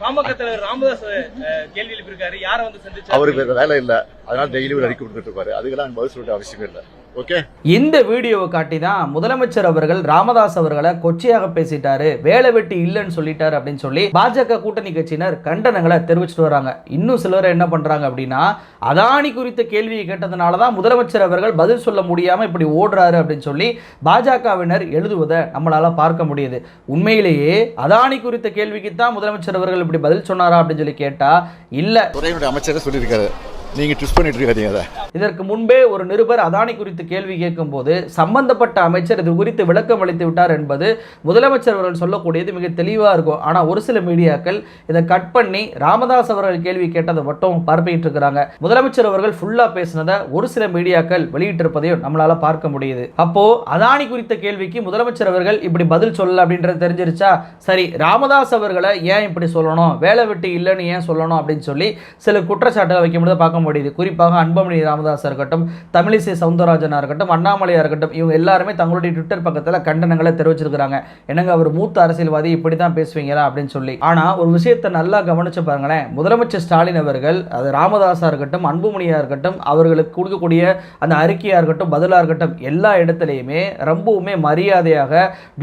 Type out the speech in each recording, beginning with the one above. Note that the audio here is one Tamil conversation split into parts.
பாமக தலைவர் ராமதாஸ் கேள்வி எழுப்பியிருக்காரு யாரை வந்து சந்திச்சு அவருக்கு வேலை இல்ல. அதனால டெய்லி ஒரு அறிக்கை கொடுத்துட்டு இருப்பாரு. அதுக்கெல்லாம் பதில் சொல்லிட்டு அவசியமே இல்லை. ஓகே இந்த வீடியோவை காட்டி தான் முதலமைச்சர் அவர்கள் ராமதாஸ் அவர்களை கொச்சையாக பேசிட்டாரு வேலை வெட்டி இல்லைன்னு சொல்லிட்டாரு அப்படின்னு சொல்லி பாஜக கூட்டணி கட்சியினர் கண்டனங்களை தெரிவிச்சிட்டு வராங்க. இன்னும் சிலர் என்ன பண்றாங்க அப்படின்னா அதானி குறித்த கேள்வியை கேட்டதுனால தான் முதலமைச்சர் அவர்கள் பதில் சொல்ல முடியாம இப்படி ஓடுறாரு அப்படின்னு சொல்லி பாஜகவினர் எழுதுவதை நம்மளால பார்க்க முடியுது. உண்மையிலேயே அதானி குறித்த கேள்விக்கு தான் முதலமைச்சர் அவர்கள் இப்படி பதில் சொன்னாரா அப்படின்னு சொல்லி கேட்டா இல்ல. துறையினுடைய அமைச்சரே சொல்லியிருக்காரு. நீங்கள் ட்விஸ்ட் பண்ணிட்டு இருக்காதீங்க அதை. இதற்கு முன்பே ஒரு நிருபர் அதானி குறித்து கேள்வி கேட்கும்போது சம்பந்தப்பட்ட அமைச்சர் இது குறித்து விளக்கம் அளித்து விட்டார் என்பது முதலமைச்சர் அவர்கள் சொல்லக்கூடியது மிக தெளிவாக இருக்கும். ஆனால் ஒரு சில மீடியாக்கள் இதை கட் பண்ணி ராமதாஸ் அவர்கள் கேள்வி கேட்டதை மட்டும் பரப்பிட்டு இருக்கிறாங்க. முதலமைச்சர் அவர்கள் ஃபுல்லாக பேசினதை ஒரு சில மீடியாக்கள் வெளியிட்டிருப்பதையும் நம்மளால் பார்க்க முடியுது. அப்போ அதானி குறித்த கேள்விக்கு முதலமைச்சர் அவர்கள் இப்படி பதில் சொல்லல அப்படின்றது தெரிஞ்சிருச்சா? சரி ராமதாஸ் அவர்களை ஏன் இப்படி சொல்லணும்? வேலை வெட்டி இல்லைன்னு ஏன் சொல்லணும் அப்படின்னு சொல்லி சில குற்றச்சாட்டுகளை வைக்க முடியாது பார்க்க முடியுது குறிப்பாக அன்பமணி ராமதாஸா இருக்கட்டும் தமிழிசை சவுந்தரராஜனாக இருக்கட்டும் அண்ணாமலையாக இருக்கட்டும் இவங்க எல்லாருமே தங்களுடைய ட்விட்டர் பக்கத்தில் கண்டனங்களை தெரிவிச்சிருக்கிறாங்க. என்னங்க அவர் மூத்த அரசியல்வாதி இப்படி தான் பேசுவீங்களா அப்படின்னு சொல்லி. ஆனால் ஒரு விஷயத்தை நல்லா கவனிச்சு பாருங்களேன். முதலமைச்சர் ஸ்டாலின் அவர்கள் அது ராமதாஸாக இருக்கட்டும் அன்புமணியாக இருக்கட்டும் அவர்களுக்கு கொடுக்கக்கூடிய அந்த அறிக்கையாக இருக்கட்டும் பதிலாக இருக்கட்டும் எல்லா இடத்துலையுமே ரொம்பவுமே மரியாதையாக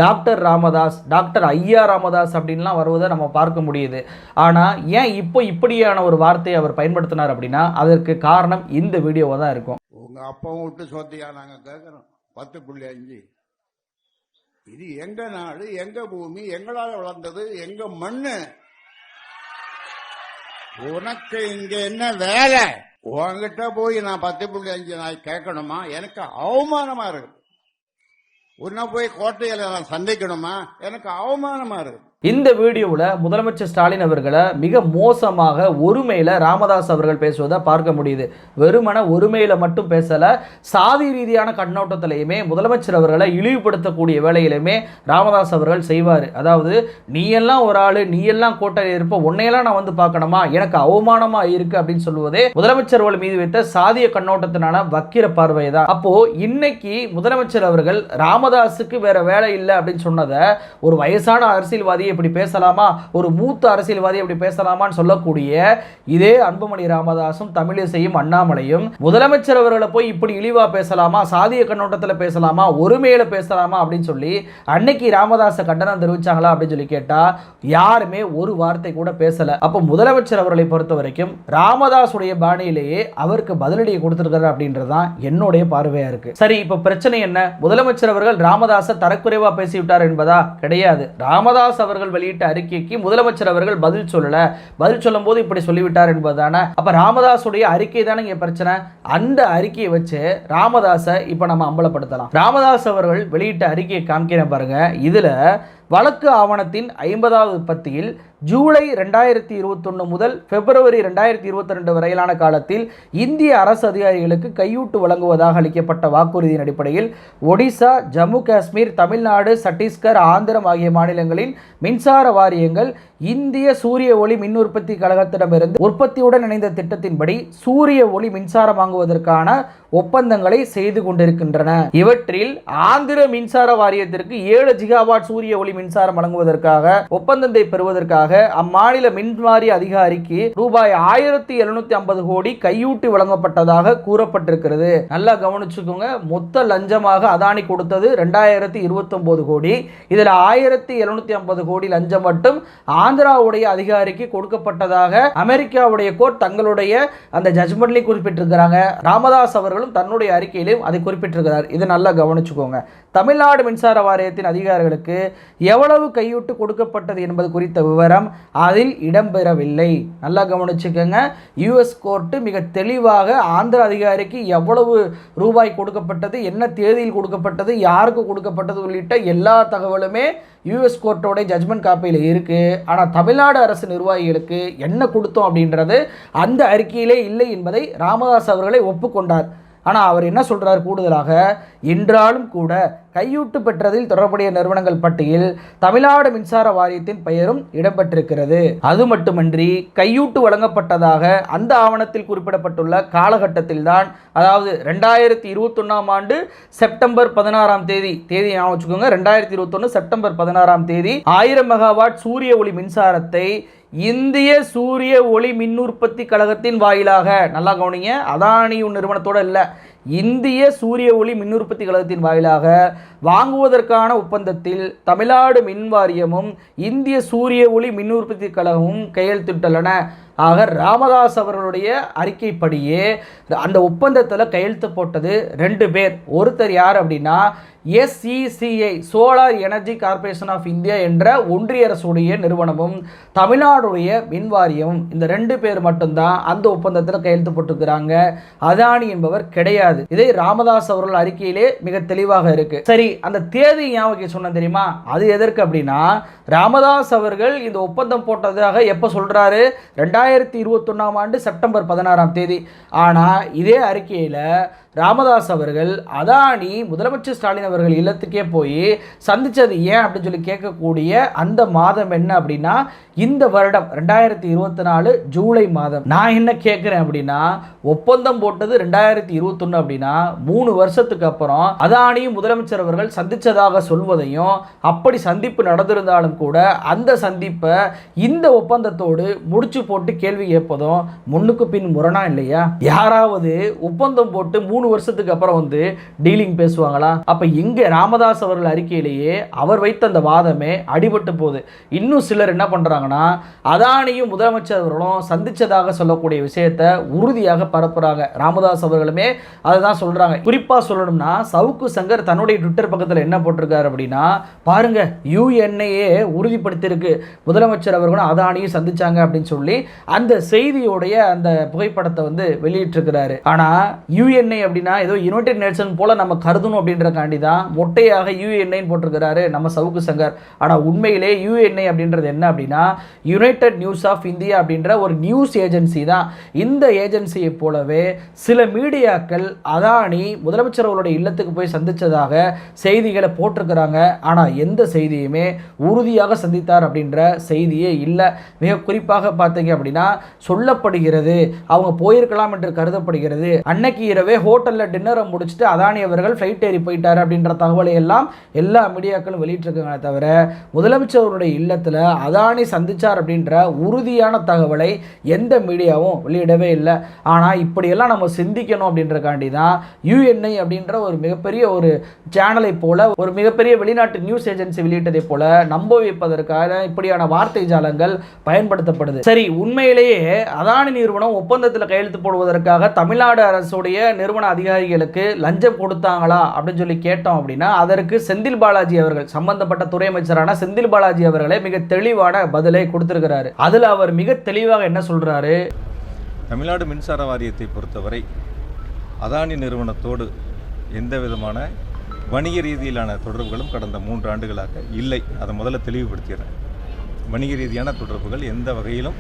டாக்டர் ராமதாஸ் டாக்டர் ஐயா ராமதாஸ் அப்படின்லாம் வருவதை நம்ம பார்க்க முடியுது. ஆனால் ஏன் இப்போ இப்படியான ஒரு வார்த்தையை அவர் பயன்படுத்தினார் அப்படின்னா அதற்கு காரணம் இந்த வீடியோவாக தான் இருக்கும். உங்க அப்பாவும் விட்டு சொத்தையா நாங்க கேட்குறோம் பத்து புள்ளி அஞ்சு. இது எங்க நாடு எங்க பூமி எங்களால வளர்ந்தது எங்க மண்ணு? உனக்கு இங்க என்ன வேலை? உன்கிட்ட போய் நான் பத்து புள்ளி அஞ்சு நாய் கேட்கணுமா? எனக்கு அவமானமா இருக்கு. உன்ன போய் கோட்டையில நான் சந்திக்கணுமா? எனக்கு அவமானமா இருக்கு. இந்த வீடியோவில் முதலமைச்சர் ஸ்டாலின் அவர்களை மிக மோசமாக ஒருமையில் ராமதாஸ் அவர்கள் பேசுவதை பார்க்க முடியுது. வெறுமன ஒருமையில் மட்டும் பேசலை சாதி ரீதியான கண்ணோட்டத்திலையுமே முதலமைச்சர் அவர்களை இழிவுபடுத்தக்கூடிய வேலையிலுமே ராமதாஸ் அவர்கள் செய்வார். அதாவது நீ எல்லாம் ஒரு ஆள் நீ எல்லாம் கோட்டையில் இருப்ப உன்னையெல்லாம் நான் வந்து பார்க்கணுமா? எனக்கு அவமானமாக இருக்குது அப்படின்னு சொல்லுவதே முதலமைச்சர் அவர்கள் மீது வைத்த சாதிய கண்ணோட்டத்தினால வக்கிர பார்வை தான் அப்போது இன்னைக்கு முதலமைச்சர் அவர்கள் ராமதாஸுக்கு வேற வேலை இல்லை அப்படின்னு சொன்னதை ஒரு வயசான அரசியல்வாதியை இப்படி பேசலாமா? ஒரு மூத்த அரசியல்வாதி இப்படி பேசலாமான்னு சொல்லக்கூடிய இதே அன்புமணி ராமதாசும் தமிழிசையும் அண்ணாமலையும் முதலமைச்சர் அவர்களை போய் இப்படி இழிவா பேசலாமா? சாதிய கண்ணோட்டத்தில் பேசலாமா? ஒருமையில பேசலாமா? அப்படின்னு சொல்லி அன்னைக்கு ராமதாஸை கண்டனம் தெரிவிச்சாங்களா அப்படின்னு சொல்லி கேட்டா யாருமே ஒரு வார்த்தை கூட பேசல. அப்போ முதலமைச்சர் அவர்களை பொறுத்த வரைக்கும் ராமதாசுடைய பாணியிலேயே அவருக்கு பதிலடியை கொடுத்திருக்காரு அப்படின்றதான் என்னுடைய பார்வையா இருக்கு. சரி இப்போ பிரச்சனை என்ன? முதலமைச்சர் அவர்கள் ராமதாசை தரக்குறைவா பேசிவிட்டார் என்பதா? கிடையாது. ராமதாஸ் அவர்கள் வெளியிட்ட அறிக்கைக்கு முதலமைச்சர் அவர்கள் பதில் சொல்லல. பதில் சொல்லும் போது இப்படி சொல்லிவிட்டார் என்பதுதானே. அப்ப ராமதாசுடைய அறிக்கை தானே இங்க பிரச்சனை? அந்த அறிக்கையை வச்சு ராமதாஸை இப்ப நம்ம அம்பலப்படுத்தலாம். ராமதாஸ் அவர்கள் வெளியிட்ட அறிக்கையை காமிக்கிறேன் பாருங்க. இதுல வழக்கு ஆவணத்தின் ஐம்பதாவது பத்தியில் ஜூலை ரெண்டாயிரத்தி இருபத்தொன்று முதல் பிப்ரவரி ரெண்டாயிரத்தி இருபத்தி ரெண்டு வரையிலான காலத்தில் இந்திய அரசு அதிகாரிகளுக்கு கையூட்டு வழங்குவதாக அளிக்கப்பட்ட வாக்குறுதியின் அடிப்படையில் ஒடிசா ஜம்மு காஷ்மீர் தமிழ்நாடு சத்தீஸ்கர் ஆந்திரம் ஆகிய மாநிலங்களின் மின்சார வாரியங்கள் இந்திய சூரிய ஒளி மின் உற்பத்தி கழகத்திடமிருந்து உற்பத்தியுடன் இணைந்த திட்டத்தின்படி சூரிய ஒளி மின்சாரம் வாங்குவதற்கான ஒப்பந்தங்களை செய்து கொண்டிருக்கின்றன. இவற்றில் ஆந்திர மின்சார வாரியத்திற்கு ஏழு ஜிகாவாட் சூரிய ஒளி மின்சாரம் வழங்குவதற்காக ஒப்பந்தத்தை பெறுவதற்காக அம்மாநில மின்வாரிய அதிகாரிக்கு ரூபாய் ஆயிரத்தி எழுநூத்தி ஐம்பது கோடி கையூட்டு வழங்கப்பட்டதாக கூறப்பட்டிருக்கிறது. நல்லா கவனிச்சுக்கோங்க மொத்த லஞ்சமாக அதானி கொடுத்தது ரெண்டாயிரத்தி இருபத்தொன்பது கோடி. இதில் ஆயிரத்தி எழுநூத்தி ஐம்பது கோடி லஞ்சம் மட்டும் ஆந்திராவுடைய அதிகாரிக்கு கொடுக்கப்பட்டதாக அமெரிக்காவுடைய கோர்ட் தங்களுடைய அந்த ஜட்மெண்ட்லேயும் குறிப்பிட்டிருக்கிறாங்க. ராமதாஸ் அவர்கள் அவர்களும் தன்னுடைய அறிக்கையிலும் அதை குறிப்பிட்டிருக்கிறார். இதை நல்லா கவனிச்சுக்கோங்க. தமிழ்நாடு மின்சார வாரியத்தின் அதிகாரிகளுக்கு எவ்வளவு கையூட்டு கொடுக்கப்பட்டது என்பது குறித்த விவரம் அதில் இடம்பெறவில்லை. நல்லா கவனிச்சுக்கோங்க. யுஎஸ் கோர்ட்டு மிக தெளிவாக ஆந்திர அதிகாரிக்கு எவ்வளவு ரூபாய் கொடுக்கப்பட்டது என்ன தேதியில் கொடுக்கப்பட்டது யாருக்கு கொடுக்கப்பட்டது உள்ளிட்ட எல்லா தகவலுமே யுஎஸ் கோர்ட்டோட ஜட்மெண்ட் காப்பியில் இருக்குது ஆனால் தமிழ்நாடு அரசு நிர்வாகிகளுக்கு என்ன கொடுத்தோம் அப்படின்றது அந்த அறிக்கையிலே இல்லை என்பதை ராமதாஸ் அவர்களை ஒப்புக்கொண்டார். ஆனால் அவர் என்ன சொல்கிறார் கூடுதலாக? என்றாலும் கூட கையூட்டு பெற்றதில் தொடர்புடைய நிறுவனங்கள் பட்டியல் தமிழ்நாடு மின்சார வாரியத்தின் பெயரும் இடம்பெற்றிருக்கிறது. அது மட்டுமன்றி கையூட்டு வழங்கப்பட்டதாக அந்த ஆவணத்தில் குறிப்பிடப்பட்டுள்ள காலகட்டத்தில்தான் அதாவது ரெண்டாயிரத்தி இருபத்தொன்னாம் ஆண்டு செப்டம்பர் பதினாறாம் தேதி தேதி ஞாபகம் வச்சுக்கோங்க ரெண்டாயிரத்தி இருபத்தொன்று செப்டம்பர் பதினாறாம் தேதி ஆயிரம் மெகாவாட் சூரிய ஒளி மின்சாரத்தை இந்திய சூரிய ஒளி மின் உற்பத்தி கழகத்தின் வாயிலாக நல்லா கவனிங்க அதானி நிறுவனத்தோட இல்லை. இந்திய சூரிய ஒளி மின் உற்பத்தி கழகத்தின் வாயிலாக வாங்குவதற்கான ஒப்பந்தத்தில் தமிழ்நாடு மின் வாரியமும் இந்திய சூரிய ஒளி மின் உற்பத்தி கழகமும் கையெழுத்திட்டுள்ளன. ஆக ராமதாஸ் அவர்களுடைய அறிக்கைப்படியே அந்த ஒப்பந்தத்தில் கையெழுத்து போட்டது ரெண்டு பேர். ஒருத்தர் யார் அப்படின்னா SECI solar energy corporation of India என்ற ஒன்றிய அரசுடைய நிறுவனமும் தமிழ்நாடுடைய மின் வாரியமும் இந்த ரெண்டு பேர் மட்டும்தான் அந்த ஒப்பந்தத்தில் கையெழுத்து போட்டிருக்கிறாங்க. அதானி என்பவர் கிடையாது. இதை ராமதாஸ் அவர்கள் அறிக்கையிலே மிக தெளிவாக இருக்கு. சரி அந்த தேதி ஞாபகம் சொன்ன தெரியுமா? அது எதற்கு அப்படின்னா ராமதாஸ் அவர்கள் இந்த ஒப்பந்தம் போட்டதாக எப்போ சொல்றாரு? ரெண்டாயிரத்தி இருபத்தொன்னாம் ஆண்டு செப்டம்பர் பதினாறாம் தேதி. ஆனால் இதே அறிக்கையில் ராமதாஸ் அவர்கள் அதானி முதலமைச்சர் ஸ்டாலின் அவர்கள் இல்லத்துக்கே போய் சந்தித்தது ஏன் அப்படின்னு சொல்லி கேட்கக்கூடிய அந்த மாதம் என்ன அப்படின்னா இந்த வருடம் ரெண்டாயிரத்தி இருபத்தி நாலு ஜூலை மாதம். நான் என்ன கேட்குறேன் அப்படின்னா ஒப்பந்தம் போட்டது ரெண்டாயிரத்தி இருபத்தொன்று அப்படின்னா மூணு வருஷத்துக்கு அப்புறம் அதானியும் முதலமைச்சர் அவர்கள் சந்தித்ததாக சொல்வதையும் அப்படி சந்திப்பு நடந்திருந்தாலும் கூட அந்த சந்திப்பை இந்த ஒப்பந்தத்தோடு முடிச்சு போட்டு கேள்வி கேட்பதும் முன்னுக்கு பின் முரணா இல்லையா? யாராவது ஒப்பந்தம் போட்டு மூணு வருஷத்துக்கு அப்புறம் வந்து டீலிங் பேசுவாங்களா? அப்ப இங்கே ராமதாஸ் அவர்கள் அறிக்கையிலேயே அவர் வைத்த அந்த வாதமே அடிபட்டு போகுது. இன்னும் சிலர் என்ன பண்றாங்கன்னா அதானியும் முதலமைச்சர் அவர்களும் சந்திச்சதாக சொல்லக்கூடிய விஷயத்தை உறுதியாக பரப்புறாங்க. ராமதாஸ் அவர்களுமே அதை தான் சொல்றாங்க. குறிப்பா சொல்லணும்னா சவுக்கு சங்கர் தன்னுடைய ட்விட்டர் பக்கத்தில் என்ன போட்டிருக்காரு அப்படின்னா பாருங்க யுஎன்ஏ உறுதிப்படுத்தியிருக்கு. முதலமைச்சர் அவர்களும் அதானியும் சந்திச்சாங்க அப்படின்னு சொல்லி அந்த செய்தியோடைய அந்த புகைப்படத்தை வந்து வெளியிட்டிருக்கிறாரு. ஆனா யுஎன்ஏ அப்படின்னா ஏதோ யுனைடெட் நேஷன் போல நம்ம கருதணும் அப்படின்றக்காண்டி தான் மொட்டையாக யூஎன்ஐன்னு போட்டிருக்கிறாரு நம்ம சவுக்கு சங்கர். ஆனால் உண்மையிலே யூஎன்ஐ அப்படின்றது என்ன அப்படின்னா யுனைடெட் நியூஸ் ஆஃப் இந்தியா அப்படின்ற ஒரு நியூஸ் ஏஜென்சி தான். இந்த ஏஜென்சியை போலவே சில மீடியாக்கள் அதானி முதலமைச்சர் அவருடைய இல்லத்துக்கு போய் சந்திச்சதாக செய்திகளை போட்டிருக்கிறாங்க. ஆனால் எந்த செய்தியுமே உறுதியாக சந்தித்தார் அப்படின்ற செய்தியே இல்லை. மிக குறிப்பாக பார்த்தீங்க அப்படின்னா சொல்லப்படுகிறது அவங்க போயிருக்கலாம் என்று கருதப்படுகிறது. அன்னைக்கு இரவே ஹோட்டலில் டின்னரை முடிச்சுட்டு அதானி அவர்கள் ஃப்ளைட் ஏறி போயிட்டார் அப்படின்ற தகவலை எல்லாம் எல்லா மீடியாக்களும் வெளியிட்டிருக்காங்க தவிர முதலமைச்சர் இல்லத்தில் அதானி சந்திச்சார் அப்படின்ற உறுதியான தகவலை எந்த மீடியாவும் வெளியிடவே இல்லை. ஆனால் இப்படியெல்லாம் நம்ம சிந்திக்கணும் அப்படின்றக்காண்டி தான் யுஎன்ஐ அப்படின்ற ஒரு மிகப்பெரிய ஒரு சேனலை போல ஒரு மிகப்பெரிய வெளிநாட்டு நியூஸ் ஏஜென்சி வெளியிட்டதை போல நம்ப வைப்பதற்காக இப்படியான வார்த்தை ஜாலங்கள் பயன்படுத்தப்படுது. சரி உண்மையிலேயே அதானி நிறுவனம் ஒப்பந்தத்தில் கையெழுத்து போடுவதற்காக தமிழ்நாடு அரசுடைய நிறுவன அதிகாரிகளுக்கு லஞ்சம் கொடுத்தாங்களா அப்படின்னு சொல்லி கேட்டோம் அப்படின்னா அதற்கு செந்தில் பாலாஜி அவர்கள் சம்பந்தப்பட்ட துறை அமைச்சரான செந்தில் பாலாஜி அவர்களே மிக தெளிவான பதிலை கொடுத்திருக்கிறாரு. அதில் அவர் மிக தெளிவாக என்ன சொல்றாரு? தமிழ்நாடு மின்சார வாரியத்தை பொறுத்தவரை அதானி நிறுவனத்தோடு எந்த விதமான வணிக ரீதியிலான தொடர்புகளும் கடந்த மூன்று ஆண்டுகளாக இல்லை. அதை முதல்ல தெளிவுபடுத்திடுறேன். வணிக ரீதியான தொடர்புகள் எந்த வகையிலும்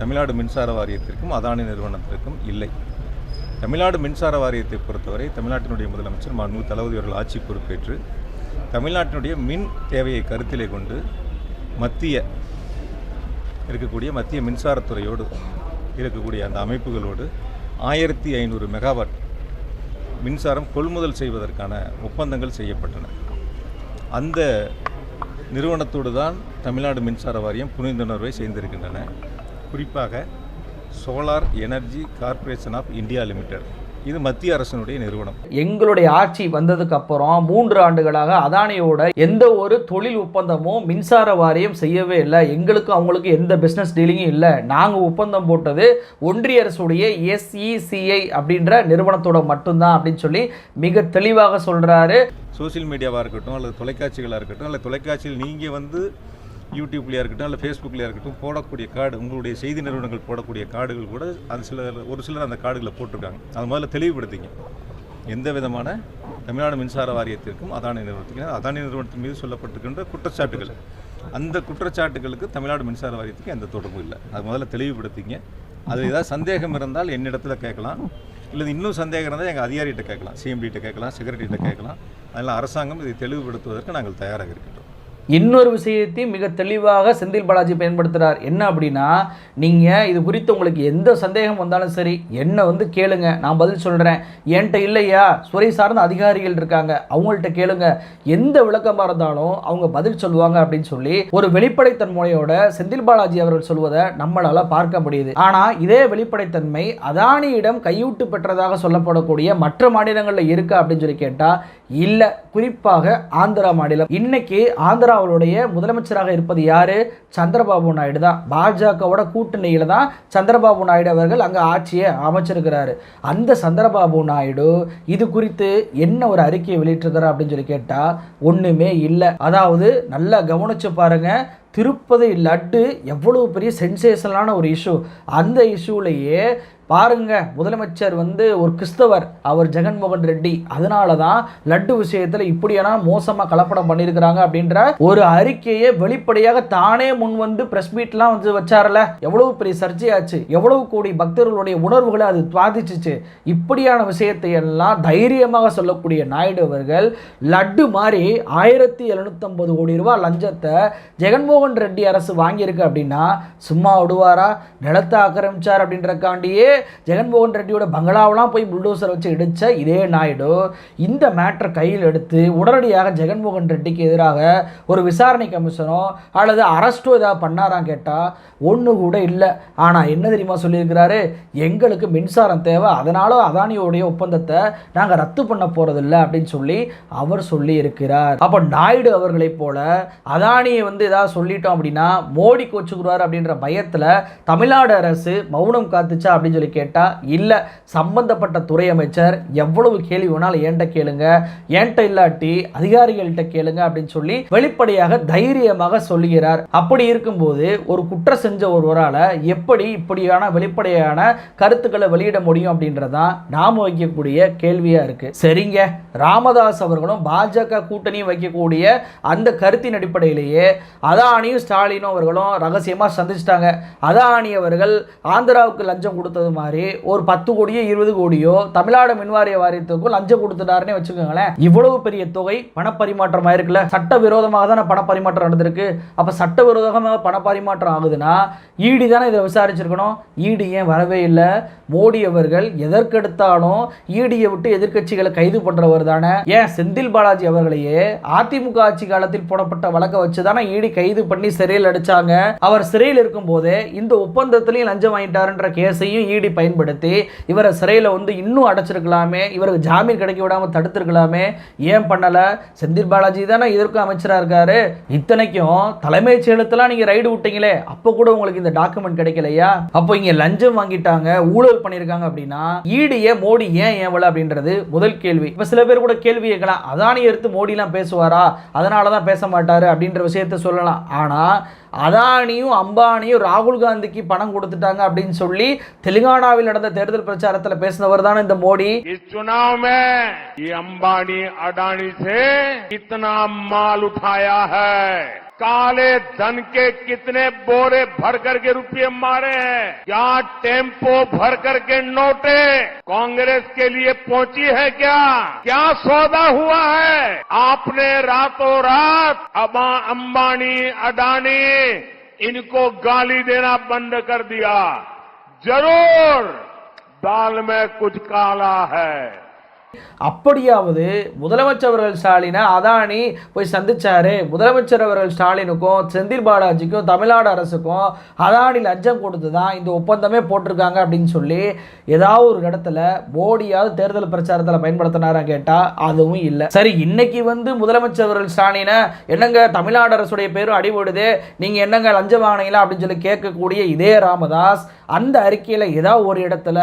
தமிழ்நாடு மின்சார வாரியத்திற்கும் அதானி நிறுவனத்திற்கும் இல்லை. தமிழ்நாடு மின்சார வாரியத்தை பொறுத்தவரை தமிழ்நாட்டினுடைய முதலமைச்சர் மாண்பு தளபதி அவர்கள் ஆட்சி பொறுப்பேற்று தமிழ்நாட்டினுடைய மின் தேவையை கருத்திலே கொண்டு மத்திய இருக்கக்கூடிய மத்திய மின்சாரத்துறையோடு இருக்கக்கூடிய அந்த அமைப்புகளோடு ஆயிரத்தி ஐநூறு மெகாவாட் மின்சாரம் கொள்முதல் செய்வதற்கான ஒப்பந்தங்கள் செய்யப்பட்டன. அந்த நிறுவனத்தோடு தான் தமிழ்நாடு மின்சார வாரியம் புரிந்துணர்வை செய்திருக்கின்றன குறிப்பாக solar energy corporation of India limited. இது மத்திய அரசினுடைய நிறுவனம். எங்களுடைய ஆட்சி வந்ததுக்கு அப்புறம் மூன்று ஆண்டுகளாக அதானியோட எந்த ஒரு தொழில் ஒப்பந்தமும் மின்சார வாரியம் செய்யவே இல்லை. எங்களுக்கும் அவங்களுக்கு எந்த பிஸ்னஸ் டீலிங்கும் இல்லை. நாங்கள் ஒப்பந்தம் போட்டது ஒன்றிய அரசுடைய எஸ்இசிஐ அப்படின்ற நிறுவனத்தோட மட்டும்தான் அப்படின்னு சொல்லி மிக தெளிவாக சொல்றாரு. சோஷியல் மீடியாவாக இருக்கட்டும் அல்லது தொலைக்காட்சிகளாக இருக்கட்டும் அல்லது தொலைக்காட்சியில் நீங்கள் வந்து யூடியூப்லையாக இருக்கட்டும் இல்லை ஃபேஸ்புக்லையாக இருக்கட்டும் போடக்கூடிய கார்டு உங்களுடைய செய்தி நிறுவனங்கள் போடக்கூடிய கார்டுகள் கூட அது சில ஒரு சிலர் அந்த கார்டுகளை போட்டிருக்காங்க. அது முதல்ல தெளிவுபடுத்திங்க. எந்த விதமான தமிழ்நாடு மின்சார வாரியத்திற்கும் அதானி நிறுவனத்துக்கு அதானி நிறுவனத்தின் மீது சொல்லப்பட்டிருக்கின்ற குற்றச்சாட்டுகள். அந்த குற்றச்சாட்டுகளுக்கு தமிழ்நாடு மின்சார வாரியத்துக்கு எந்த தொடர்பும் இல்லை. அது முதல்ல தெளிவுபடுத்திங்க. அது ஏதாவது சந்தேகம் இருந்தால் என்னிடத்தில் கேட்கலாம். இல்லை இன்னும் சந்தேகம் இருந்தால் எங்கள் அதிகாரிகிட்ட கேட்கலாம் சிஎம்டிகிட்ட கேட்கலாம் செக்ரட்டரிகிட்ட கேட்கலாம். அதனால் அரசாங்கம் இதை தெளிவுபடுத்துவதற்கு நாங்கள் தயாராக இருக்கின்றோம். இன்னொரு விஷயத்தையும் மிக தெளிவாக செந்தில் பாலாஜி பயன்படுத்துகிறார் என்ன அப்படின்னா நீங்கள் இது குறித்து உங்களுக்கு எந்த சந்தேகம் வந்தாலும் சரி என்னை வந்து கேளுங்க. நான் பதில் சொல்கிறேன் என்கிட்ட இல்லையா? சுரை சார்ந்த அதிகாரிகள் இருக்காங்க. அவங்கள்ட்ட கேளுங்க. எந்த விளக்கமாக இருந்தாலும் அவங்க பதில் சொல்லுவாங்க அப்படின்னு சொல்லி ஒரு வெளிப்படைத்தன்மையோட செந்தில் பாலாஜி அவர்கள் சொல்வதை நம்மளால பார்க்க முடியுது. ஆனால் இதே வெளிப்படைத்தன்மை அதானியிடம் கையூட்டு பெற்றதாக சொல்லப்படக்கூடிய மற்ற மாநிலங்களில் இருக்கா அப்படின்னு சொல்லி கேட்டால் இல்லை. குறிப்பாக ஆந்திரா மாநிலம். இன்னைக்கு ஆந்திராவுடைய முதலமைச்சராக இருப்பது யார்? சந்திரபாபு நாயுடு தான். பாஜகவோட கூட்டணியில் தான் சந்திரபாபு நாயுடு அவர்கள் அங்கே ஆட்சியை அமைச்சிருக்கிறாரு. அந்த சந்திரபாபு நாயுடு இது குறித்து என்ன ஒரு அறிக்கையை வெளியிட்டிருக்கிறார் அப்படின்னு சொல்லி கேட்டால் ஒன்றுமே இல்லை. அதாவது நல்லா கவனிச்சு பாருங்க திருப்பதி லட்டு எவ்வளவு பெரிய சென்சேஷனலான ஒரு இஷ்யூ அந்த இஷ்யூலேயே பாருங்க முதலமைச்சர் வந்து ஒரு கிறிஸ்தவர் அவர் ஜெகன்மோகன் ரெட்டி. அதனால தான் லட்டு விஷயத்தில் இப்படியான மோசமாக கலப்படம் பண்ணியிருக்கிறாங்க அப்படின்ற ஒரு அறிக்கையை வெளிப்படையாக தானே முன் வந்து பிரஸ் மீட்லாம் வந்து வச்சாரல. எவ்வளவு பெரிய சர்ச்சையாச்சு. எவ்வளவு கோடி பக்தர்களுடைய உணர்வுகளை அது பாதிச்சுச்சு. இப்படியான விஷயத்தை எல்லாம் தைரியமாக சொல்லக்கூடிய நாயுடு அவர்கள் லட்டு மாதிரி ஆயிரத்தி எழுநூத்தம்பது கோடி ரூபாய் லஞ்சத்தை ஜெகன்மோகன் ரெட்டி அரசு வாங்கியிருக்கு அப்படின்னா சும்மா விடுவாரா? நிலத்தை ஆக்கிரமிச்சார் அப்படின்றக்காண்டியே ஜெகன்மோகன் ரெட்டியோட பங்களாவெலாம் போய் புல்டோசர் வச்சு இடித்த இதே நாயுடு. இந்த மேட்ரை கையில் எடுத்து உடனடியாக ஜெகன்மோகன் ரெட்டிக்கு எதிராக ஒரு விசாரணை கமிஷனோ அல்லது அரெஸ்ட்டோ ஏதாவது பண்ணாரான் கேட்டால் ஒன்று கூட இல்லை. ஆனால் என்ன தெரியுமா சொல்லியிருக்கிறாரு? எங்களுக்கு மின்சாரம் தேவை. அதனால அதானியோடைய ஒப்பந்தத்தை நாங்கள் ரத்து பண்ண போகிறதில்ல அப்படின்னு சொல்லி அவர் சொல்லி இருக்கிறார் அப்போ நாயுடு அவர்களைப் போல அதானியை வந்து ஏதாவது சொல்லிட்டோம் அப்படின்னா மோடி கோச்சுக்குறாரு அப்படின்ற பயத்தில் தமிழ்நாடு அரசு மௌனம் காத்துச்சா அப்படின்னு சொல்லி கேட்டால் இல்லை சம்பந்தப்பட்ட துறை அமைச்சர் எவ்வளவு கேள்வி வேணாலும் ஏன்ட்ட கேளுங்க ஏன்ட்ட இல்லாட்டி அதிகாரிகள்கிட்ட கேளுங்க அப்படின்னு சொல்லி வெளிப்படையாக தைரியமாக சொல்லுகிறார். அப்படி இருக்கும்போது ஒரு குற்றம் செஞ்ச ஒருவரால் எப்படி இப்படியான வெளிப்படையான கருத்துக்களை வெளியிட முடியும் அப்படின்றதான் நாம வைக்கக்கூடிய கேள்வியா இருக்கு. சரிங்க ராமதாஸ் அவர்களும் பாஜக கூட்டணியும் வைக்கக்கூடிய அந்த கருத்தின் அடிப்படையிலேயே அதானியும் ஸ்டாலினும் அவர்களும் ரகசியமா சந்திச்சிட்டாங்க. அதானி அவர்கள் ஆந்திராவுக்கு லஞ்சம் கொடுத்தது மாதிரி ஒரு பத்து கோடியோ இருபது கோடியோ தமிழ்நாடு மின்வாரிய வாரியத்துக்கும் லஞ்சம் கொடுத்துட்டாருன்னே வச்சுக்கோங்களேன். இவ்வளவு பெரிய தொகை பணப்பரிமாற்றம் ஆயிருக்குல்ல. சட்ட விரோதமாக தானே பணப்பரிமாற்றம் நடந்திருக்கு. அப்ப சட்ட விரோதமாக பணப்பரிமாற்றம் ஆகுதுன்னா ஈடி தானே இதை விசாரிச்சிருக்கணும். ஈடி ஏன் வரவே இல்லை? மோடி அவர்கள் எதற்கெடுத்தாலும் ஈடியை விட்டு எதிர்க்கட்சிகளை கைது பண்றவர் தானே. ஏன் செந்தில் பாலாஜி அவர்களையே அதிமுக ஆட்சி காலத்தில் போடப்பட்ட வழக்கை வச்சு தானே ஈடி கைது பண்ணி சிறையில் அடிச்சாங்க. அவர் சிறையில் இருக்கும் போதே இந்த ஒப்பந்தத்திலையும் லஞ்சம் வாங்கிட்டாருன்ற கேஸையும் ஈடி பயன்படுத்தி இவரை சிறையில் வந்து இன்னும் அடைச்சிருக்கலாமே இவருக்கு ஜாமீன் கிடைக்க விடாம தடுத்திருக்கலாமே ஏன் பண்ணலை? செந்தில் பாலாஜி தானே இதற்கும் அமைச்சராக இருக்காரு. இத்தனைக்கும் தலைமைச் செயலத்தெல்லாம் நீங்கள் ரைடு விட்டீங்களே அப்போ கூட உங்களுக்கு இந்த டாக்குமெண்ட் கிடைக்கலையா? அப்போ இங்கே லஞ்சம் வாங்கிட்டாங்க ஊழல் பண்ணியிருக்காங்க அப்படின்னா ஈடிய மோடி ஏன் ஏவலை அப்படின்றது முதல் கேள்வி. இப்போ சில பேர் கூட கேள்வி கேட்கலாம் அதானி எடுத்து மோடிலாம் பேசுவாரா? அதனால தான் பேச மாட்டாரு அப்படின்ற விஷயத்த சொல்லலாம். ஆனால் அதானியும் அம்பானியும் ராகுல் காந்திக்கு பணம் கொடுத்துட்டாங்க அப்படின்னு சொல்லி தெலுங்கானாவில் நடந்த தேர்தல் பிரச்சாரத்துல பேசினவர் தானே இந்த மோடி इस चुनाव में ये अंबानी अडानी से कितना माल उठाया है काले धन के कितने बोरे भर करके रुपये मारे हैं? क्या टेंपो भर करके नोटे कांग्रेस के लिए पहुँची है क्या? क्या सौदा हुआ है? आपने रातों रात अबा, अंबानी, अडानी, इनको गाली देना बंद कर दिया। ज़रूर, दाल में कुछ काला है। அப்படியாவது முதலமைச்சர் அவர்கள் ஸ்டாலினை அதானி போய் சந்திச்சாரு. முதலமைச்சர் அவர்கள் ஸ்டாலினுக்கும் செந்தில் பாலாஜிக்கும் தமிழ்நாடு அரசுக்கும் அதானி லஞ்சம் கொடுத்து தான் இந்த ஒப்பந்தமே போட்டிருக்காங்க அப்படின்னு சொல்லி ஏதாவது ஒரு இடத்துல மோடியாவது தேர்தல் பிரச்சாரத்தில் பயன்படுத்தினாரா கேட்டால் அதுவும் இல்லை. சரி இன்னைக்கு வந்து முதலமைச்சர் அவர்கள் ஸ்டாலினை என்னங்க தமிழ்நாடு அரசுடைய பேரும் அடிபடுது நீங்கள் என்னங்க லஞ்சம் வாங்கினீங்களா அப்படின்னு சொல்லி கேட்கக்கூடிய இதே ராமதாஸ் அந்த அறிக்கையில் ஏதாவது ஒரு இடத்துல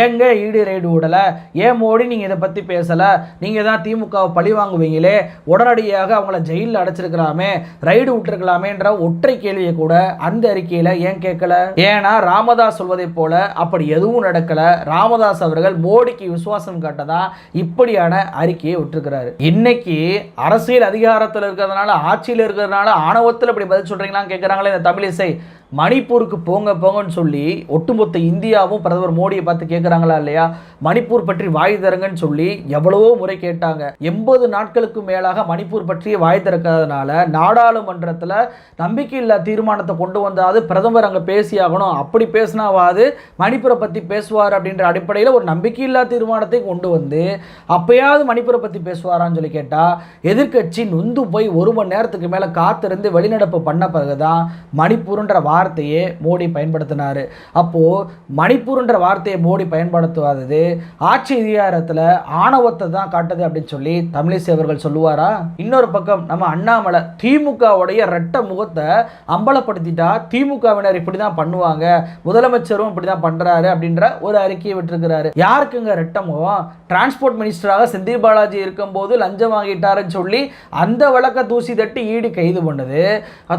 ஏங்க ஈடு ரைடு விடலை ஏன் மோடி நீங்கள் இதை பற்றி பேசலை? நீங்கள் தான் திமுகவை பழி வாங்குவீங்களே? உடனடியாக அவங்கள ஜெயிலில் அடைச்சிருக்கலாமே ரைடு விட்டுருக்கலாமேன்ற ஒற்றை கேள்வியை கூட அந்த அறிக்கையில் ஏன் கேட்கல? ஏன்னா ராமதாஸ் சொல்வதைப் போல அப்படி எதுவும் நடக்கல. ராமதாஸ் அவர்கள் மோடிக்கு விசுவாசம் காட்டதா இப்படியான அறிக்கையை விட்டுருக்கிறாரு. இன்னைக்கு அரசியல் அதிகாரத்தில் இருக்கிறதுனால ஆட்சியில் இருக்கிறதுனால ஆணவத்தில் இப்படி பதில் சொல்கிறீங்களான்னு கேட்குறாங்களே இந்த தமிழிசை. மணிப்பூருக்கு போங்க போங்கன்னு சொல்லி ஒட்டுமொத்த இந்தியாவும் பிரதமர் மோடியை பார்த்து கேட்குறாங்களா இல்லையா? மணிப்பூர் பற்றி வாய் தருங்கன்னு சொல்லி எவ்வளவோ முறை கேட்டாங்க. எண்பது நாட்களுக்கு மேலாக மணிப்பூர் பற்றிய வாய் திறக்காதனால நாடாளுமன்றத்தில் நம்பிக்கையில்லா தீர்மானத்தை கொண்டு வந்தாவது பிரதமர் அங்கே பேசியாகணும். அப்படி பேசினாவாது மணிப்பூரை பற்றி பேசுவார் அப்படின்ற அடிப்படையில் ஒரு நம்பிக்கையில்லா தீர்மானத்தை கொண்டு வந்து அப்பயாவது மணிப்பூரை பற்றி பேசுவாரான்னு சொல்லி கேட்டால் எதிர்க்கட்சி நொந்து போய் ஒரு மணி நேரத்துக்கு மேலே காத்திருந்து வெளிநடப்பு பண்ண பிறகு தான் மணிப்பூர்ன்ற வார்த்தையே மோடி பயன்படுத்தினார். அப்போது மணிப்பூர்ன்ற வார்த்தையை மோடி பயன்படுத்துவாதது ஆட்சி அதிகாரத்தில் ஆணவத்தை தான் காட்டுது அப்படின்னு சொல்லி தமிழிசை அவர்கள் சொல்லுவாரா? இன்னொரு பக்கம் நம்ம அண்ணாமலை திமுகவுடைய ரெட்ட முகத்தை அம்பலப்படுத்திட்டா திமுகவினர் இப்படி தான் பண்ணுவாங்க முதலமைச்சரும் இப்படி தான் பண்ணுறாரு அப்படின்ற ஒரு அறிக்கையை விட்டுருக்கிறாரு. யாருக்குங்க ரெட்ட முகம்? டிரான்ஸ்போர்ட் மினிஸ்டராக செந்தில் பாலாஜி இருக்கும்போது லஞ்சம் வாங்கிட்டாருன்னு சொல்லி அந்த வழக்கை தூசி தட்டி ஈடு கைது பண்ணுது.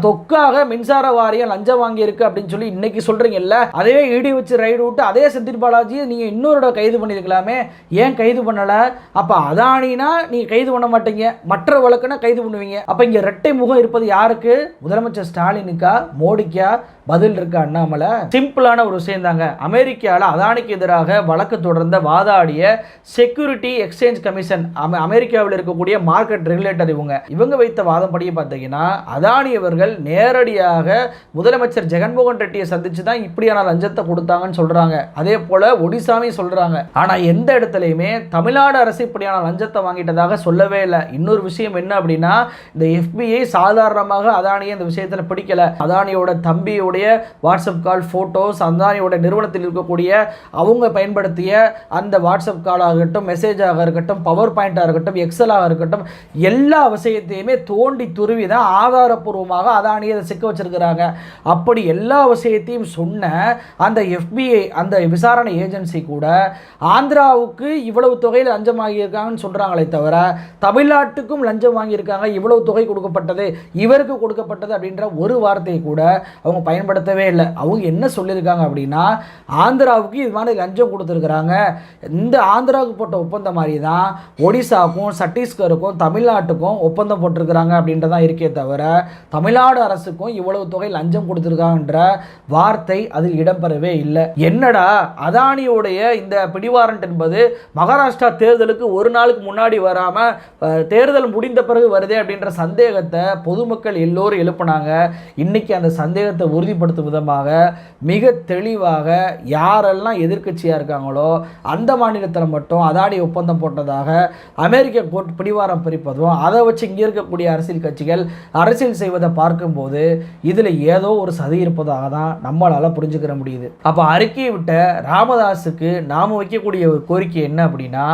தொக்காக மின்சார வாரியம் லஞ்சம் வாங்கி வாங்கியிருக்கு அப்படின்னு சொல்லி இன்னைக்கு சொல்றீங்கல்ல? அதே இடி வச்சு ரைடு விட்டு அதே செந்தில் பாலாஜியை நீங்கள் இன்னொரு கைது பண்ணியிருக்கலாமே ஏன் கைது பண்ணலை? அப்போ அதானினா நீங்கள் கைது பண்ண மாட்டீங்க. மற்ற வழக்குனா கைது பண்ணுவீங்க. அப்போ இங்கே ரெட்டை முகம் இருப்பது யாருக்கு? முதலமைச்சர் ஸ்டாலினுக்கா? மோடிக்கா? பதில் இருக்கா அண்ணாமலை? சிம்பிளான ஒரு விஷயம் தாங்க. அமெரிக்காவில் அதானிக்கு எதிராக வழக்கு தொடர்ந்த வாதாடிய செக்யூரிட்டி எக்ஸ்சேஞ்ச் கமிஷன் அமெரிக்காவில் இருக்கக்கூடிய மார்க்கெட் ரெகுலேட்டர் இவங்க. இவங்க வைத்த வாதம் வாதப்படியே பார்த்தீங்கன்னா அதானி அவர்கள் நேரடியாக முதலமைச்சர் ஜெகன்மோகன் ரெட்டியை சந்திச்சு தான் இப்படியான லஞ்சத்தை கொடுத்தாங்கன்னு சொல்றாங்க. அதே போல ஒடிசாவையும் சொல்றாங்க. ஆனா எந்த இடத்துலையுமே தமிழ்நாடு அரசு இப்படியான லஞ்சத்தை வாங்கிட்டதாக சொல்லவே இல்லை. இன்னொரு விஷயம் என்ன அப்படின்னா இந்த எஃபிஐ சாதாரணமாக அதானியை இந்த விஷயத்துல பிடிக்கல. அதானியோட தம்பியுடைய வாட்ஸ்அப் கால் ஃபோட்டோஸ் அதானியோட நிறுவனத்தில் இருக்கக்கூடிய அவங்க பயன்படுத்திய அந்த வாட்ஸ்அப் காலாக இருக்கட்டும் மெசேஜாக இருக்கட்டும் பவர் பாயிண்டாக இருக்கட்டும் எக்ஸலாக இருக்கட்டும் எல்லா விஷயத்தையுமே தோண்டி துருவி தான் ஆதாரப்பூர்வமாக அதானியை அதை சிக்க வச்சிருக்கிறாங்க. அப்படி எல்லா விஷயத்தையும் சொன்ன அந்த எஃபிஐ அந்த விசாரணை ஏஜென்சி கூட ஆந்திராவுக்கு இவ்வளவு தொகையில் லஞ்சம் வாங்கியிருக்காங்கன்னு சொல்கிறாங்களே தவிர தமிழ்நாட்டுக்கும் லஞ்சம் வாங்கியிருக்காங்க இவ்வளவு தொகை கொடுக்கப்பட்டது இவருக்கு கொடுக்கப்பட்டது அப்படின்ற ஒரு வார்த்தையை கூட அவங்க பயன்படுத்தவே இல்லை. அவங்க என்ன சொல்லியிருக்காங்க அப்படின்னா ஆந்திராவுக்கு இது மாதிரி லஞ்சம் கொடுத்துருக்குறாங்க. இந்த ஆந்திராவுக்கு போட்ட ஒப்பந்தம் மாதிரி தான் ஒடிசாவுக்கும் சத்தீஸ்கருக்கும் தமிழ்நாட்டுக்கும் ஒப்பந்தம் போட்டிருக்கிறாங்க அப்படின்றதான் இருக்கே தவிர தமிழ்நாடு அரசுக்கும் இவ்வளவு தொகை லஞ்சம் என்ற வார்த்தை அதில் இடம்பெறவே இல்லை. என்னடா அதானியோடைய இந்த பிடிவாரண்ட் என்பது மகாராஷ்டிரா தேர்தலுக்கு ஒரு நாளுக்கு முன்னாடி வராமல் தேர்தல் முடிந்த பிறகு வருதே அப்படின்ற சந்தேகத்தை பொதுமக்கள் எல்லோரும் எழுப்புனாங்க. இன்னைக்கு அந்த சந்தேகத்தை உறுதிப்படுத்தும் விதமாக மிக தெளிவாக யாரெல்லாம் எதிர்க்கட்சியாக இருக்காங்களோ அந்த மாநிலத்தில் மட்டும் அதானி ஒப்பந்தம் போட்டதாக அமெரிக்க கோர்ட் பிடிவாரம் பிரிப்பதும் அதை வச்சு இங்கே இருக்கக்கூடிய அரசியல் கட்சிகள் அரசியல் செய்வதை பார்க்கும்போது இதில் ஏதோ ஒரு சதி இருப்பதாக தான் நம்மளால் புரிஞ்சுக்கிற முடியுது. அப்போ அறிக்கையை விட்ட ராமதாஸுக்கு நாம் வைக்கக்கூடிய ஒரு கோரிக்கை என்ன அப்படின்னா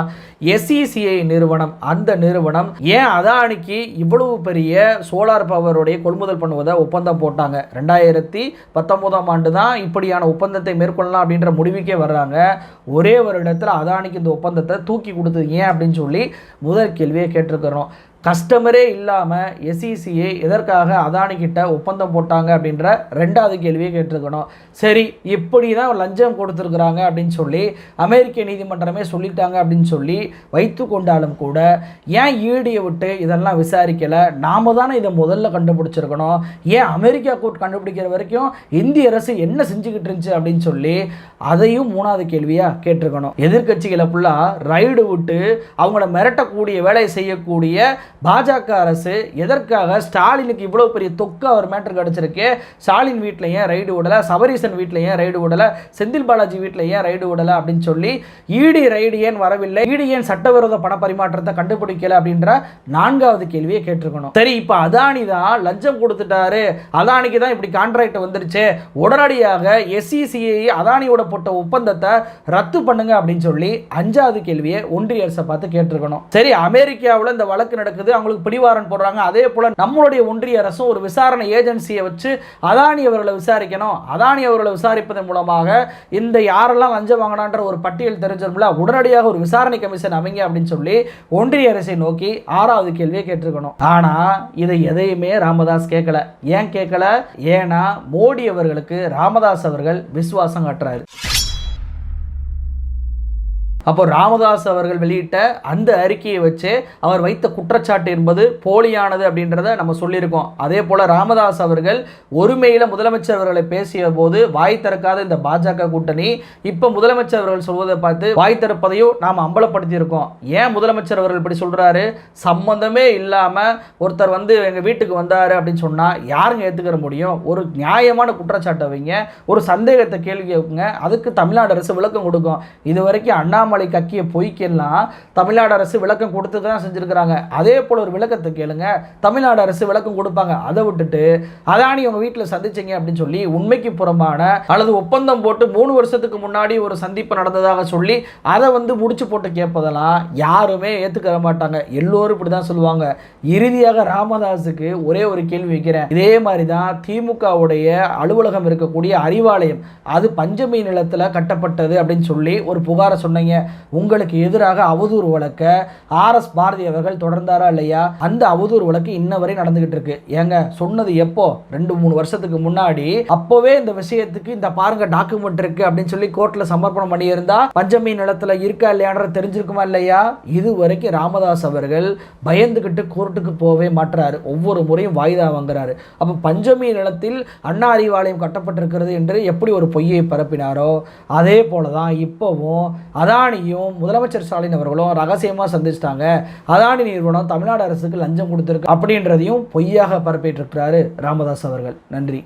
எஸ்இசிஐ நிறுவனம் அந்த நிறுவனம் ஏன் அதானிக்கு இவ்வளவு பெரிய சோலார் பவருடைய கொள்முதல் பண்ணுவதை ஒப்பந்தம் போட்டாங்க. ரெண்டாயிரத்தி பத்தொன்பதாம் ஆண்டு தான் இப்படியான ஒப்பந்தத்தை மேற்கொள்ளலாம் அப்படின்ற முடிவுக்கே வர்றாங்க. ஒரே ஒரு இடத்துல அதானிக்கு இந்த ஒப்பந்தத்தை தூக்கி கொடுத்தது ஏன் அப்படின்னு சொல்லி முதல் கேள்வியை கேட்டிருக்கிறோம். கஸ்டமரே இல்லாமல் எஸ்இசிஏ எதற்காக அதானிக்கிட்ட ஒப்பந்தம் போட்டாங்க அப்படின்ற ரெண்டாவது கேள்வியை கேட்டிருக்கணும். சரி இப்படி தான் லஞ்சம் கொடுத்துருக்குறாங்க அப்படின்னு சொல்லி அமெரிக்க நீதிமன்றமே சொல்லிட்டாங்க அப்படின்னு சொல்லி வைத்து கொண்டாலும் கூட ஏன் ஈடியை விட்டு இதெல்லாம் விசாரிக்கலை? நாம தானே இதை முதல்ல கண்டுபிடிச்சிருக்கணும். ஏன் அமெரிக்கா கோர்ட் கண்டுபிடிக்கிற வரைக்கும் இந்திய அரசு என்ன செஞ்சுக்கிட்டு இருந்துச்சு அப்படின்னு சொல்லி அதையும் மூணாவது கேள்வியாக கேட்டிருக்கணும். எதிர்க்கட்சிகளை ஃபுல்லாக ரைடு விட்டு அவங்கள மிரட்டக்கூடிய வேலையை செய்யக்கூடிய பாஜக அரசு எதற்காக ஸ்டாலினுக்கு இவ்வளோ பெரிய தொக்கு அவர் மேட்டர் கிடச்சிருக்கு ஸ்டாலின் வீட்டில் ஏன் ரைடு விடலை? சபரீசன் வீட்டில் ஏன் ரைடு விடலை? செந்தில் பாலாஜி வீட்டில் ஏன் ரைடு விடலை? அப்படின்னு சொல்லி ஈடி ரைடு ஏன் வரவில்லை? ஈடி ஏன் சட்டவிரோத பண பரிமாற்றத்தை கண்டுபிடிக்கல அப்படின்ற நான்காவது கேள்வியை கேட்டிருக்கணும். சரி இப்போ அதானி தான் லஞ்சம் கொடுத்துட்டாரு. அதானிக்கு தான் இப்படி கான்ட்ராக்ட் வந்துருச்சு. உடனடியாக எஸ்இசிஐ அதானியோட போட்ட ஒப்பந்தத்தை ரத்து பண்ணுங்க அப்படின்னு சொல்லி அஞ்சாவது கேள்வியை ஒன்றிய அரசை பார்த்து கேட்டிருக்கணும். சரி அமெரிக்காவில் இந்த வழக்கு நடக்குது. அவங்களுக்கு பிடிவாரன் போடுறாங்க. அதே போல நம்மளுடைய ஒன்றிய அரசும் ஒரு விசாரணை ஏஜென்சியை வச்சு அதானி அவர்களை விசாரிக்கணும். அதானி அவர்களை விசாரிப்பதன் மூலமாக இந்த யாரெல்லாம் லஞ்சம் வாங்கினான்ற ஒரு பட்டியல் தெரிஞ்சிருமில்ல உடனடியாக ஒரு விசாரணை கமிஷன் அமைங்க அப்படின்னு சொல்லி ஒன்றிய அரசை நோக்கி ஆறாவது கேள்வியை கேட்டிருக்கணும். ஆனா இதை எதையுமே ராமதாஸ் கேட்கல. ஏன் கேட்கல? ஏன்னா மோடி அவர்களுக்கு ராமதாஸ் அவர்கள் விசுவாசம் காட்டுறாரு. அப்போ ராமதாஸ் அவர்கள் வெளியிட்ட அந்த அறிக்கையை வச்சு அவர் வைத்த குற்றச்சாட்டு என்பது போலியானது அப்படின்றத நம்ம சொல்லியிருக்கோம். அதே போல் ராமதாஸ் அவர்கள் ஒருமையில் முதலமைச்சர் அவர்களை பேசிய போது வாய் திறக்காத இந்த பாஜக கூட்டணி இப்போ முதலமைச்சர் அவர்கள் சொல்வதை பார்த்து வாய் திறப்பதையும் நாம் அம்பலப்படுத்தியிருக்கோம். ஏன் முதலமைச்சர் அவர்கள் இப்படி சொல்கிறாரு சம்பந்தமே இல்லாமல் ஒருத்தர் வந்து எங்கள் வீட்டுக்கு வந்தார் அப்படின்னு சொன்னால் யாருங்க ஏற்றுக்கிற முடியும்? ஒரு நியாயமான குற்றச்சாட்டை வைங்க ஒரு சந்தேகத்தை கேள்வி கேட்குங்க அதுக்கு தமிழ்நாடு அரசு விளக்கம் கொடுக்கும். இது வரைக்கும் அண்ணாமலை கக்கிய பொய்க்கெல்லாம் தமிழ்நாடு அரசு விளக்கம் கொடுத்து தான் செஞ்சுருக்கிறாங்க. அதே போல் ஒரு விளக்கத்தை கேளுங்க. தமிழ்நாடு அரசு விளக்கம் கொடுப்பாங்க. அதை விட்டுட்டு அதானி உங்கள் வீட்டில் சந்திச்சீங்க அப்படின்னு சொல்லி உண்மைக்கு புறம்பான அல்லது ஒப்பந்தம் போட்டு மூணு வருஷத்துக்கு முன்னாடி ஒரு சந்திப்பு நடந்ததாக சொல்லி அதை வந்து முடிச்சு போட்டு கேட்பதெல்லாம் யாருமே ஏற்றுக்கிற மாட்டாங்க. எல்லோரும் இப்படி தான் சொல்லுவாங்க. இறுதியாக ராமதாஸுக்கு ஒரே ஒரு கேள்வி வைக்கிறேன். இதே மாதிரி தான் திமுகவுடைய அலுவலகம் இருக்கக்கூடிய அறிவாலயம் அது பஞ்சமி நிலத்தில் கட்டப்பட்டது அப்படின்னு சொல்லி ஒரு புகாரை சொன்னீங்க. உங்களுக்கு எதிராக அவதூறு வழக்க ஆர்எஸ் பாரதி அவர்கள் தொடர்ந்தாரா இல்லையா? அந்த அவதூறு வழக்கு இன்ன வரை நடந்துகிட்டு இருக்கு. ஏங்க சொன்னது எப்போ? ரெண்டு மூணு வருஷத்துக்கு முன்னாடி. அப்போவே இந்த விஷயத்துக்கு இந்த பாருங்க டாக்குமெண்ட் இருக்கு அப்படின்னு சொல்லி கோர்ட்ல சமர்ப்பணம் பண்ணியிருந்தா பஞ்சமி நிலத்துல இருக்கா இல்லையான்றது தெரிஞ்சிருக்குமா இல்லையா? இது வரைக்கும் ராமதாஸ் அவர்கள் பயந்துகிட்டு கோர்ட்டுக்கு போகவே மாட்டுறாரு ஒவ்வொரு முறையும் வாய்தா வாங்குறாரு. அப்போ பஞ்சமி நிலத்தில் அண்ணா அறிவாலயம் கட்டப்பட்டிருக்கிறது என்று எப்படி ஒரு பொய்யை பரப்பினாரோ? அதே போல தான் இப்போவும் அதானியும் முதலமைச்சர் ஸ்டாலின் அவர்களும் ரகசியமாக சந்திச்சிட்டாங்க. அதானி நிறுவனம் தமிழ்நாடு அரசுக்கு லஞ்சம் கொடுத்துருக்கு அப்படின்றதையும் பொய்யாக பரப்பிட்டு ராமதாஸ் அவர்கள். நன்றி.